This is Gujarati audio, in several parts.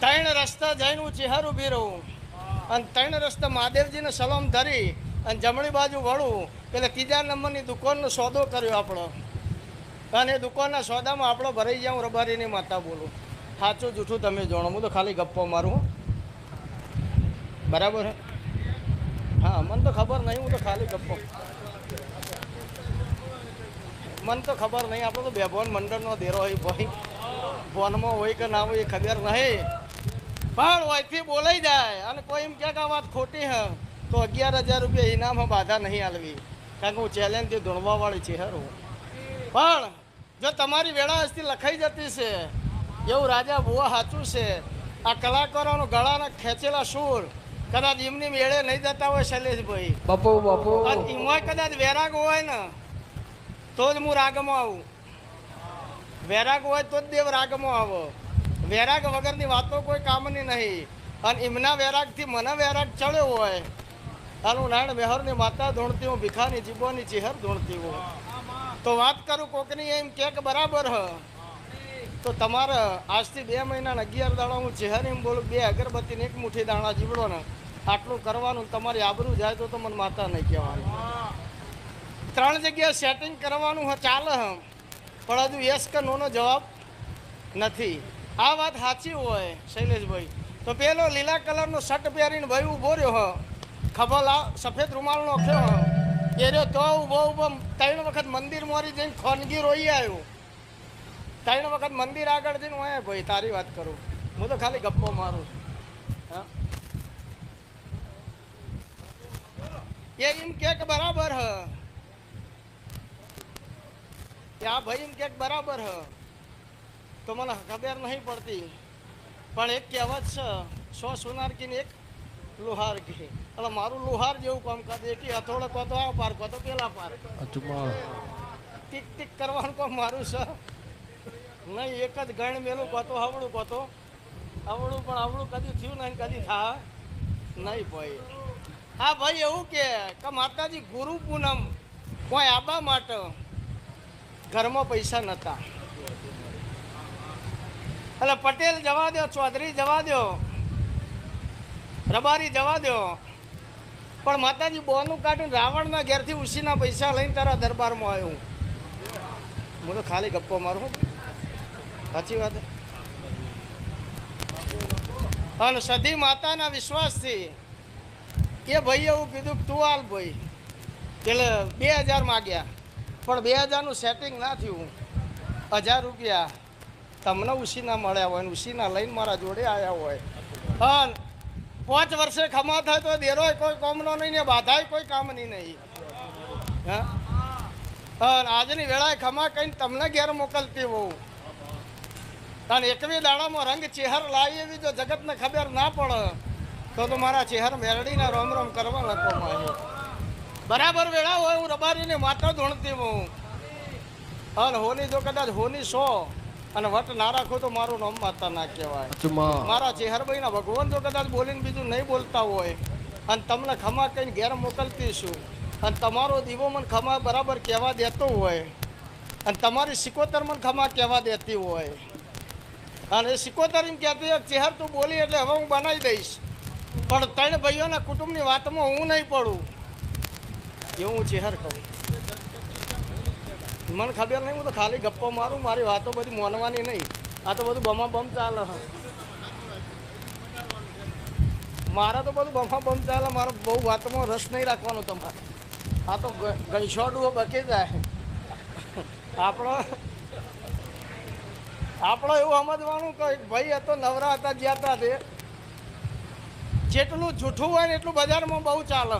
ત્રણ રસ્તા જઈને હું ચેહર ઊભી રહું અને ત્રણ રસ્તા મહાદેવજીને સલામ ધરી અને જમણી બાજુ વળું. એટલે ત્રીજા નંબરની દુકાનનો સોદો કર્યો આપણો. અને એ દુકાનના સોદામાં આપણો ભરાઈ જાઉં રબારીની માતા બોલું. સાચું જૂઠું તમે જાણો, હું તો ખાલી ગપ્પો મારું. બરાબર હા? મને તો ખબર નહીં, હું તો ખાલી ગપ્પો. મને તો ખબર નહીં, આપણો તો બેભોન મંડળનો દેરો હોય, ભાઈ. ફોનમાં હોય કે ના હોય એ ખબર નહીં. પણ વયથી બોલાઈ જાય અને કોઈ એમ કહે કે આ વાત ખોટી હ તો અગિયાર હજાર રૂપિયા ઇનામમાં બાધા નહીં આલવી. કારણ કે હું ચેલેન્જથી ધૂણવાવાળી છે હરું. પણ જો તમારી વેળા હસ્તી લખાઈ જતી છે એવું રાજા બુઆ સાચું છે. આ કલાકારોનો ગળાના ખેંચેલા સૂર કદાચ એમની મેળે નહીં જતા હોય શૈલેષભાઈ. બપો બપો. એમાંય કદાચ વેરાગ હોય ને તો જ હું રાગમાં આવું. વેરાગ હોય તો જ દેવ રાગમાં આવો. વેરાગ વગરની વાતો કોઈ કામની નહીં. અને એમના વેરાગથી મને વેરાગ ચડ્યો હોય. અને નારાયણ વેહરની માતા ધૂણતી હું ભીખાની જીબોની ચેહર ધૂણતી હું તો વાત કરું કોકની એમ કે કે બરાબર હ. તો તમારે આજથી બે મહિના અગિયાર દાણા હું ચેહર એમ બોલું, બે અગરબત્તીને એક મુઠ્ઠી દાણા જીવડો ને આટલું કરવાનું તમારી આબરું જાય તો તો મને માતા નહીં કહેવાનું. ત્રણ જગ્યાએ સેટિંગ કરવાનું હ, ચાલે હમ પણ હજુ યસ કે નોનો જવાબ નથી. આ વાત સાચી હોય, શૈલેષભાઈ. તો પેલો લીલા કલરનો શર્ટ પહેરીને ભાઈ ઊભો રહ્યો હ. ખભો લાવ, સફેદ રૂમાલનો થયો હ. એ રહ્યો તો ઊભો ઊભો ત્રણ વખત મંદિર મોરી જઈને ખોનગી રોઈ આવ્યો. ત્રણ વખત મંદિર આગળ જઈને હું ભાઈ, તારી વાત કરું. હું તો ખાલી ગપ્પો મારું હા. એ એમ કે કે બરાબર હ. આ ભાઈ એમ કેક બરાબર હ. તો મને ખબર નહીં પડતી. પણ એક કહેવત છે સો સોનાર કીને એક લુહાર કે એટલે મારું લુહાર જેવું કામ કરે. કે હથોડો કહો તો આ પાર કહો તો પેલા પાર ટીક ટીક કરવાનું કામ મારું છે. નહીં એક જ ગણ મેલું કહો તો હવળું કો તો હવળું પણ આવડું કદી થયું નહીં કદી થા. નહીં ભાઈ. હા ભાઈ એવું કે કે માતાજી ગુરુ પૂનમ કોઈ આબા માટે ઘરમાં પૈસા નહોતા એટલે પટેલ જવા દો ચૌધરી જવા દો રબારી જવા દો પણ માતાજી, બોનું કાઢીને રાવણના ઘેરથી ઉસીના પૈસા લઈને તારા દરબારમાં આવ્યો હું. તો ખાલી ગપ્પો મારું સાચી વાત અને સધી માતાના વિશ્વાસથી એ ભાઈ એવું કીધું કે તું હાલ ભાઈ. એટલે બે હજાર માગ્યા. પણ બે હજારનું સેટિંગ ના થયું. હજાર રૂપિયા. તમને ઉસીના મળ્યા હોય ને ઉસીના લઈને મારા જોડે આવ્યા હોય. અને પાંચ વર્ષે ખમા થાય તો દેરોય કોઈ કામનો નહીં ને બાધાય કોઈ કામની નહીં. હા? અને આજની વેળાએ ખમા કહીને તમને ઘેર મોકલતી હોઉં. અને એકવી દાડામાં રંગ ચેહર લાવી એવી જો જગતને ખબર ના પડે, તો તો મારા ચેહર મેરડીને રોમ રોમ કરવા લખો મારે બરાબર વેળા હોય હું રબારીને માતા ધોણતી હોઉં. અને હોની જો કદાચ હોની સો અને વટ ના રાખો તો મારું નામ માતા ના કહેવાય. મારા મારા ચેહરભાઈના ભગવાન જો કદાચ બોલીને બીજું નહીં બોલતા હોય. અને તમને ખમા કહીને ઘેર મોકલતી છું. અને તમારો દીવો મને ખમા બરાબર કહેવા દેતો હોય. અને તમારી સિકોતર મને ખમા કહેવા દેતી હોય. અને એ સિકોતર એમ કહેતી ચેહર તું બોલી એટલે હવે હું બનાવી દઈશ. પણ ત્રણ ભાઈઓના કુટુંબની વાતમાં હું નહીં પડું. એવું હું ચેહર કહું. મને ખબર નહીં, હું તો ખાલી ગપ્પો મારું, મારી વાતો બધી મોનવાની નહીં. આ તો બધું બમા બમ ચાલે મારા તો બધું બમા બમ ચાલે, મારો બહુ વાતોમાં રસ નહીં રાખવાનો તમારે. આ તો ગંશોડું બકી જાય. આપણો આપણો એવું સમજવાનું કે ભાઈ એ તો નવરા હતા, જ્યાં હતા તે. જેટલું જૂઠું હોય ને એટલું બજારમાં બહુ ચાલે.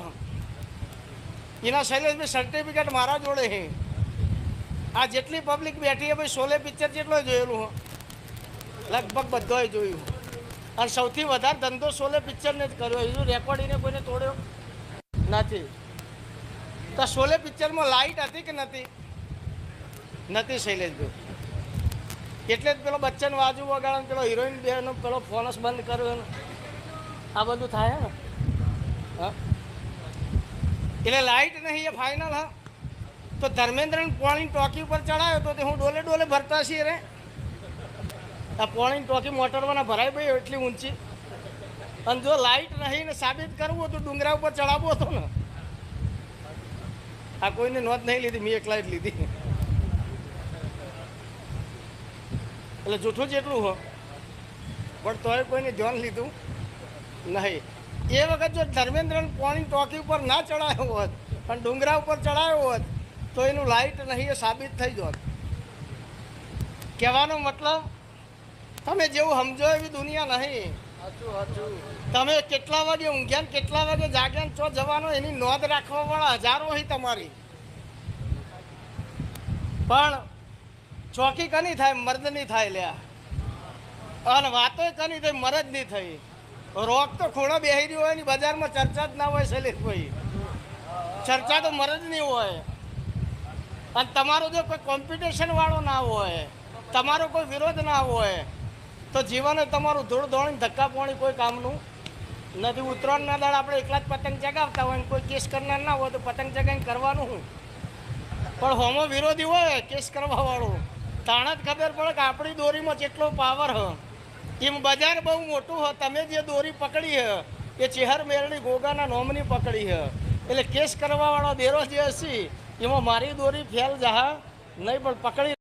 એના શૈલેષભાઈ સર્ટિફિકેટ મારા જોડે છે. આ જેટલી પબ્લિક બેઠી ભાઈ શોલે પિક્ચર જેટલો જોયેલું હું. લગભગ બધો જોયું અને સૌથી વધારે ધંધો શોલે પિક્ચરને જ કર્યો. હજુ રેકોર્ડિંગને કોઈને તોડ્યો નથી. તો શોલે પિક્ચરમાં લાઇટ હતી કે નથી? નથી શૈલેષભાઈ એટલે જ પેલો બચ્ચન વાજુ વગાડે પેલો હિરોઈન બેનો પેલો ફોનસ બંધ કર્યો ને આ બધું થાય ને? એટલે લાઇટ નહીં એ ફાઇનલ હા. તો ધર્મેન્દ્રને પાણી ટોકી ઉપર ચડાવ્યો તો હું ડોલે ડોલે ભરતા છીએ રે. આ પોણી ટોકી મોટરમાં ભરાઈ ભાઈ એટલી ઊંચી. અને જો લાઈટ નહીં ને સાબિત કરવું હતું ડુંગરા ઉપર ચડાવવો હતો ને. આ કોઈને નોંધ નહીં લીધી, મેં એકલા જ લીધી. એટલે જૂઠું જેટલું હો. પણ તોય કોઈને ધ્યાન લીધું નહીં. એ વખત જો ધર્મેન્દ્રન પોણી ટોકી ઉપર ના ચડાયો હોત પણ ડુંગરા ઉપર ચડાયો હોત તો એનું લાઈટ નહીં એ સાબિત થઈ જોત કહેવાનો મતલબ તમે જેવું સમજો એવી દુનિયા નહીં. તમે કેટલા વાગે ઊંઘ્યા ને કેટલા વાગે જાગ્યા ને ચો જવાનો એની નોંધ રાખવા વાળા હજારો હોય તમારી. પણ ચોકી કની થાય મર્દની થાય લ્યા. અને વાતો કની થઈ મરદ નહીં થઈ. રોગ તો ખૂણો બેહી રહ્યો હોય ને બજારમાં ચર્ચા જ ના હોય શૈલેષભાઈ ચર્ચા તો મરદની હોય. અને તમારો જો કોઈ કોમ્પિટિશન વાળો ના હોય, તમારો કોઈ વિરોધ ના હોય, તો જીવન તમારું ધૂળ ધોણી ધક્કા પોણી કોઈ કામનું નથી. ઉત્તરાયણના દાડ આપણે એકલા જ પતંગ ચગાવતા હોય કોઈ કેસ કરનાર ના હોય તો પતંગ ચગાવીને કરવાનું શું? પણ હોમો વિરોધી હોય, કેસ કરવા વાળો. તાણ જ ખબર પડે કે આપણી દોરીમાં જેટલો પાવર હ. એમ બજાર બહુ મોટું હ, તમે જે દોરી પકડી હ, એ ચેહર મેરણી ગોગાના નોમની પકડી હ. એટલે કેસ કરવાવાળો દેરો જે હશે એમાં મારી દોરી ફેલ જહા નહીં પણ પકડી